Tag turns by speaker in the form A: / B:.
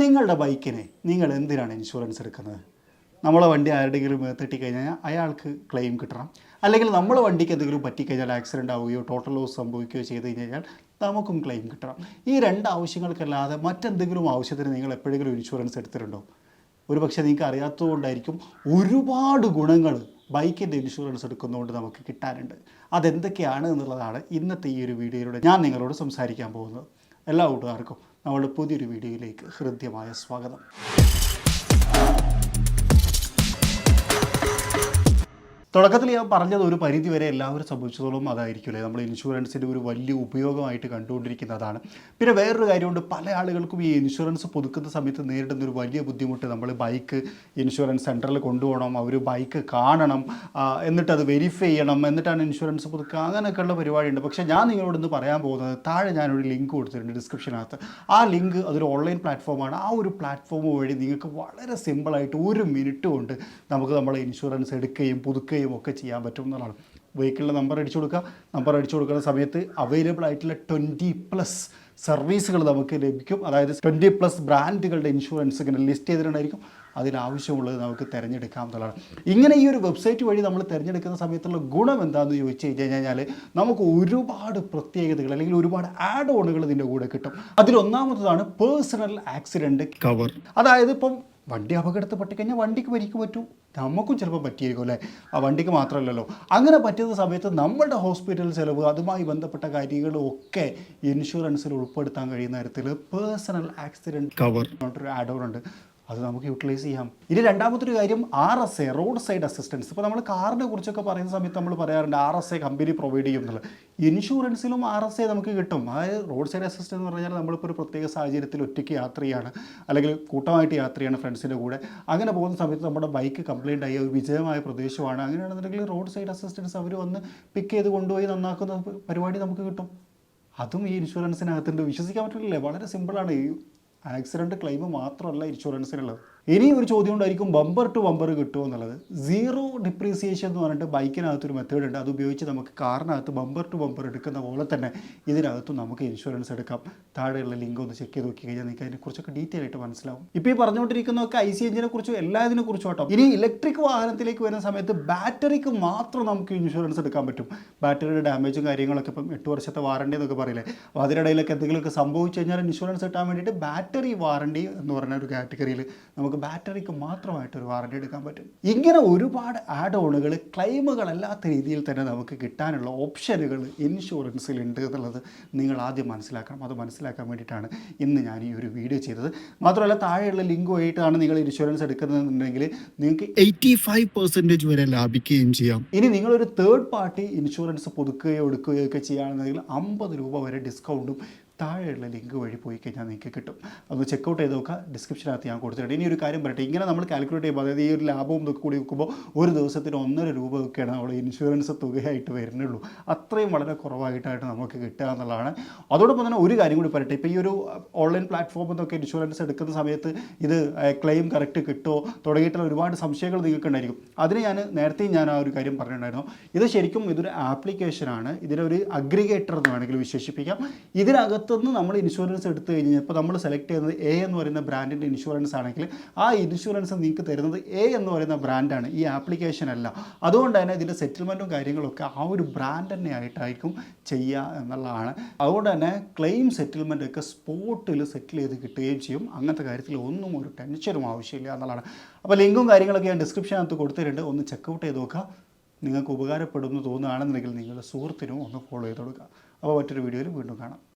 A: നിങ്ങളുടെ ബൈക്കിന് നിങ്ങൾ എന്തിനാണ് ഇൻഷുറൻസ് എടുക്കുന്നത്? നമ്മളെ വണ്ടി ആരുടെയെങ്കിലും തട്ടി കഴിഞ്ഞാൽ അയാൾക്ക് ക്ലെയിം കിട്ടണം. അല്ലെങ്കിൽ നമ്മളെ വണ്ടിക്ക് എന്തെങ്കിലും പറ്റിക്കഴിഞ്ഞാൽ ആക്സിഡന്റ് ആവുകയോ ടോട്ടൽ ലോസ് സംഭവിക്കുകയോ ചെയ്ത് കഴിഞ്ഞാൽ നമുക്കും ക്ലെയിം കിട്ടണം. ഈ രണ്ട് ആവശ്യങ്ങൾക്കല്ലാതെ മറ്റെന്തെങ്കിലും ആവശ്യത്തിന് നിങ്ങൾ എപ്പോഴെങ്കിലും ഇൻഷുറൻസ് എടുത്തിട്ടുണ്ടോ? ഒരു പക്ഷേ നിങ്ങൾക്ക് അറിയാത്തതുകൊണ്ടായിരിക്കും ഒരുപാട് ഗുണങ്ങൾ ബൈക്കിന്റെ ഇൻഷുറൻസ് എടുക്കുന്നതുകൊണ്ട് നമുക്ക് കിട്ടാനുണ്ട്. അതെന്തൊക്കെയാണ് എന്നുള്ളതാണ് ഇന്നത്തെ ഈ ഒരു വീഡിയോയിലൂടെ ഞാൻ നിങ്ങളോട് സംസാരിക്കാൻ പോകുന്നത്. എല്ലാ കൂട്ടുകാർക്കും നമ്മുടെ പുതിയൊരു വീഡിയോയിലേക്ക് ഹൃദ്യമായ സ്വാഗതം. തുടക്കത്തിൽ ഞാൻ പറഞ്ഞത് ഒരു പരിധി വരെ എല്ലാവരും സംഭവിച്ചതോളം അതായിരിക്കില്ലേ നമ്മൾ ഇൻഷുറൻസിന്റെ ഒരു വലിയ ഉപയോഗമായിട്ട് കണ്ടുകൊണ്ടിരിക്കുന്നതാണ്. പിന്നെ വേറൊരു കാര്യമുണ്ട്. പല ആളുകൾക്കും ഈ ഇൻഷുറൻസ് പുതുക്കുന്ന സമയത്ത് നേരിടുന്ന ഒരു വലിയ ബുദ്ധിമുട്ട്. നമ്മൾ ബൈക്ക് ഇൻഷുറൻസ് സെന്ററിൽ കൊണ്ടുപോകണം അവർ ബൈക്ക് കാണണം എന്നിട്ട് അത് വെരിഫൈ ചെയ്യണം എന്നിട്ടാണ് ഇൻഷുറൻസ് പുതുക്കുക. അങ്ങനെയൊക്കെയുള്ള പരിപാടിയുണ്ട്. പക്ഷേ ഞാൻ നിങ്ങളോട് ഇന്ന് പറയാൻ പോകുന്നത് താഴെ ഞാനൊരു ലിങ്ക് കൊടുത്തിട്ടുണ്ട് ഡിസ്ക്രിപ്ഷനകത്ത്. ആ ലിങ്ക് അതൊരു ഓൺലൈൻ പ്ലാറ്റ്ഫോമാണ്. ആ ഒരു പ്ലാറ്റ്ഫോം വഴി നിങ്ങൾക്ക് വളരെ സിമ്പിളായിട്ട് ഒരു മിനിറ്റ് കൊണ്ട് നമുക്ക് നമ്മളെ ഇൻഷുറൻസ് എടുക്കുകയും പുതുക്കുകയും ഒക്കെ ചെയ്യാൻ പറ്റും എന്നുള്ളതാണ്. വെഹിക്കിളിന്റെ നമ്പർ അടിച്ചു കൊടുക്കുക. നമ്പർ അടിച്ചു കൊടുക്കുന്ന സമയത്ത് അവൈലബിൾ ആയിട്ടുള്ള ട്വന്റി പ്ലസ് സർവീസുകൾ നമുക്ക് ലഭിക്കും. അതായത് ട്വന്റി പ്ലസ് ബ്രാൻഡുകളുടെ ഇൻഷുറൻസ് ഇങ്ങനെ ലിസ്റ്റ് ചെയ്തിട്ടുണ്ടായിരിക്കും. അതിലാവശ്യമുള്ളത് നമുക്ക് തിരഞ്ഞെടുക്കാം എന്നുള്ളതാണ്. ഇങ്ങനെ ഈ ഒരു വെബ്സൈറ്റ് വഴി നമ്മൾ തിരഞ്ഞെടുക്കുന്ന സമയത്തുള്ള ഗുണം എന്താണെന്ന് ചോദിച്ചു കഴിഞ്ഞ് കഴിഞ്ഞാൽ നമുക്ക് ഒരുപാട് പ്രത്യേകതകൾ അല്ലെങ്കിൽ ഒരുപാട് ആഡ് ഓണുകൾ ഇതിന്റെ കൂടെ കിട്ടും. അതിലൊന്നാമത്തതാണ് പേഴ്സണൽ ആക്സിഡന്റ് കവർ അതായത് ഇപ്പം വണ്ടി അപകടത്തിൽ പറ്റിക്കഴിഞ്ഞാൽ വണ്ടിക്ക് പരിക്ക് പറ്റും. നമുക്കും ചിലപ്പോൾ പറ്റിയിരിക്കും അല്ലേ? ആ വണ്ടിക്ക് മാത്രമല്ലല്ലോ. അങ്ങനെ പറ്റുന്ന സമയത്ത് നമ്മുടെ ഹോസ്പിറ്റൽ ചിലവ് അതുമായി ബന്ധപ്പെട്ട കാര്യങ്ങളും ഒക്കെ ഇൻഷുറൻസിൽ ഉൾപ്പെടുത്താൻ കഴിയുന്ന തരത്തിൽ പേഴ്സണൽ ആക്സിഡന്റ് ആഡ് ഓൺ ഉണ്ട്. അത് നമുക്ക് യൂട്ടിലൈസ് ചെയ്യാം. ഇനി രണ്ടാമത്തെ ഒരു കാര്യം R S A road side assistance ഇപ്പോൾ നമ്മൾ കാറിനെ കുറിച്ചൊക്കെ പറയുന്ന സമയത്ത് നമ്മൾ പറയാറുണ്ട് R S A company provide ചെയ്യും എന്നുള്ളത്. ഇൻഷുറൻസിലും ആർ എസ് എ നമുക്ക് കിട്ടും. അതായത് റോഡ് സൈഡ് അസിസ്റ്റൻസ് എന്ന് പറഞ്ഞാൽ നമ്മളിപ്പോൾ ഒരു പ്രത്യേക സാഹചര്യത്തിൽ ഒറ്റയ്ക്ക് യാത്രയാണ്. അല്ലെങ്കിൽ കൂട്ടമായിട്ട് യാത്രയാണ് ഫ്രണ്ട്സിന്റെ കൂടെ. അങ്ങനെ പോകുന്ന സമയത്ത് നമ്മുടെ ബൈക്ക് കംപ്ലൈന്റ് ആയി ഒരു വിജയമായ പ്രദേശമാണ്. അങ്ങനെയാണെന്നുണ്ടെങ്കിൽ റോഡ് സൈഡ് അസിസ്റ്റൻസ് അവർ വന്ന് പിക്ക് ചെയ്ത് കൊണ്ടുപോയി നന്നാക്കുന്ന പരിപാടി നമുക്ക് കിട്ടും. അതും ഈ ഇൻഷുറൻസിനകത്തുണ്ട് വിശ്വസിക്കാൻ പറ്റില്ലേ വളരെ സിമ്പിളാണ് ഈ ആക്സിഡന്റ് ക്ലെയിം മാത്രമല്ല ഇൻഷുറൻസിനുള്ളത്. ഇനി ഒരു ചോദ്യം ഉണ്ടായിരിക്കും ബമ്പർ ടു ബമ്പർ കിട്ടുമോ എന്നുള്ളത്. സീറോ ഡിപ്രീസിയേഷൻ എന്ന് പറഞ്ഞിട്ട് ബൈക്കിനകത്തൊരു മെത്തേഡ് ഉണ്ട്. അത് ഉപയോഗിച്ച് നമുക്ക് കാറിനകത്ത് ബമ്പർ ടു ബമ്പർ എടുക്കുന്ന പോലെ തന്നെ ഇതിനകത്തും നമുക്ക് ഇൻഷുറൻസ് എടുക്കാം. താഴെയുള്ള ലിങ്ക് ഒന്ന് ചെക്ക് ചെയ്ത് നോക്കി കഴിഞ്ഞാൽ നിങ്ങൾക്ക് അതിനെക്കുറിച്ചൊക്കെ ഡീറ്റെയിൽ ആയിട്ട് മനസ്സിലാവും. ഇപ്പോൾ ഈ പറഞ്ഞുകൊണ്ടിരിക്കുന്നതൊക്കെ ഐ സി എഞ്ചിനെ കുറിച്ചും എല്ലാതിനെ കുറിച്ചും കേട്ടോ ഇനി ഇലക്ട്രിക് വാഹനത്തിലേക്ക് വരുന്ന സമയത്ത് ബാറ്ററിക്ക് മാത്രം നമുക്ക് ഇൻഷുറൻസ് എടുക്കാൻ പറ്റും. ബാറ്ററിയുടെ ഡാമേജും കാര്യങ്ങളൊക്കെ ഇപ്പം എട്ട് വർഷത്തെ വാറണ്ടി എന്നൊക്കെ പറയില്ലേ. അപ്പോൾ അതിനിടയിലൊക്കെ എന്തെങ്കിലുമൊക്കെ സംഭവിച്ചു കഴിഞ്ഞാൽ ഇൻഷുറൻസ് കിട്ടാൻ വേണ്ടിയിട്ട് ബാറ്ററി വാറണ്ടി എന്ന് പറഞ്ഞ ഒരു കാറ്റഗറിയിൽ നമുക്ക് ബാറ്ററിക്ക് മാത്രമായിട്ട് ഒരു വാറണ്ടി എടുക്കാൻ പറ്റും. ഇങ്ങനെ ഒരുപാട് ആഡ് ഓണുകൾ ക്ലെയിമുകളല്ലാത്ത രീതിയിൽ തന്നെ നമുക്ക് കിട്ടാനുള്ള ഓപ്ഷനുകൾ ഇൻഷുറൻസിൽ ഉണ്ട് എന്നുള്ളത് നിങ്ങൾ ആദ്യം മനസ്സിലാക്കണം. അത് മനസ്സിലാക്കാൻ വേണ്ടിയിട്ടാണ് ഇന്ന് ഞാൻ ഈ ഒരു വീഡിയോ ചെയ്തത്. മാത്രമല്ല താഴെയുള്ള ലിങ്ക് വഴിയിട്ടാണ് നിങ്ങൾ ഇൻഷുറൻസ് എടുക്കുന്നതെന്നുണ്ടെങ്കിൽ നിങ്ങൾക്ക്
B: എയ്റ്റി ഫൈവ് പെർസെന്റേജ് വരെ ലാഭിക്കുകയും ചെയ്യാം.
A: ഇനി നിങ്ങളൊരു തേർഡ് പാർട്ടി ഇൻഷുറൻസ് പുതുക്കുകയോ എടുക്കുകയോ ഒക്കെ ചെയ്യുകയാണെന്നുണ്ടെങ്കിൽ അമ്പത് രൂപ വരെ ഡിസ്കൗണ്ടും താഴെയുള്ള ലിങ്ക് വഴി പോയി കഴിഞ്ഞാൽ നിങ്ങൾക്ക് കിട്ടും. അതൊന്ന് ചെക്കൗട്ട് ചെയ്ത് നോക്കുക. ഡിസ്ക്രിപ്ഷനകത്ത് ഞാൻ കൊടുത്തിട്ടുണ്ട്. ഇനി ഒരു കാര്യം പറയട്ടെ. ഇങ്ങനെ നമ്മൾ കാൽക്കുലേറ്റ് ചെയ്യുമ്പോൾ അതായത് ഈ ഒരു ലാഭവും ഇതൊക്കെ കൂടി നോക്കുമ്പോൾ ഒരു ദിവസത്തിന് ഒന്നര രൂപ ഒക്കെയാണ് നമ്മുടെ ഇൻഷുറൻസ് തുകയായിട്ട് വരുന്നുള്ളൂ. അത്രയും വളരെ കുറവായിട്ടായിട്ട് നമുക്ക് കിട്ടുക എന്നുള്ളതാണ്. അതോടൊപ്പം തന്നെ ഒരു കാര്യം കൂടി പറയട്ടെ. ഇപ്പോൾ ഈ ഒരു ഓൺലൈൻ പ്ലാറ്റ്ഫോമിൽ നിന്നൊക്കെ ഇൻഷുറൻസ് എടുക്കുന്ന സമയത്ത് ഇത് ക്ലെയിം കറക്റ്റ് കിട്ടുമോ? തുടങ്ങിയിട്ടുള്ള ഒരുപാട് സംശയങ്ങൾ നിങ്ങൾക്ക് ഉണ്ടായിരിക്കും അതിന് ഞാൻ നേരത്തെയും ഞാൻ ആ ഒരു കാര്യം പറഞ്ഞിട്ടുണ്ടായിരുന്നു. ഇത് ശരിക്കും ഇതൊരു ആപ്ലിക്കേഷനാണ് ഇതിനൊരു അഗ്രിഗേറ്റർ എന്ന് വേണമെങ്കിൽ വിശേഷിപ്പിക്കാം. ഇതിനകത്തുനിന്ന് നമ്മൾ ഇൻഷുറൻസ് എടുത്തു കഴിഞ്ഞാൽ ഇപ്പോൾ നമ്മൾ സെലക്ട് ചെയ്യുന്നത് എ എന്ന് പറയുന്ന ബ്രാൻഡിന്റെ ഇൻഷുറൻസ് ആണെങ്കിൽ ആ ഇൻഷുറൻസ് നിങ്ങൾക്ക് തരുന്നത് എ എന്ന് പറയുന്ന ബ്രാൻഡാണ് ഈ ആപ്ലിക്കേഷൻ അല്ല. അതുകൊണ്ട് തന്നെ ഇതിന്റെ സെറ്റിൽമെന്റും കാര്യങ്ങളൊക്കെ ആ ഒരു ബ്രാൻഡ് തന്നെ ആയിട്ടായിരിക്കും ചെയ്യുക എന്നുള്ളതാണ്. അതുകൊണ്ട് തന്നെ ക്ലെയിം സെറ്റിൽമെന്റ് ഒക്കെ സ്പോട്ടിൽ സെറ്റിൽ ചെയ്ത് കിട്ടുകയും ചെയ്യും. അങ്ങനത്തെ കാര്യത്തിൽ ഒന്നും ഒരു ടെൻഷനും ആവശ്യമില്ല എന്നുള്ളതാണ്. അപ്പോൾ ലിങ്കും കാര്യങ്ങളൊക്കെ ഞാൻ ഡിസ്ക്രിപ്ഷനകത്ത് കൊടുത്തിട്ടുണ്ട്. ഒന്ന് ചെക്കൗട്ട് ചെയ്ത് നോക്കുക. നിങ്ങൾക്ക് ഉപകാരപ്പെടുമെന്ന് തോന്നുകയാണെന്നുണ്ടെങ്കിൽ നിങ്ങളുടെ സുഹൃത്തിനും ഒന്ന് ഫോളോ ചെയ്ത് കൊടുക്കുക. അപ്പോൾ മറ്റൊരു വീഡിയോയിൽ വീണ്ടും കാണാം.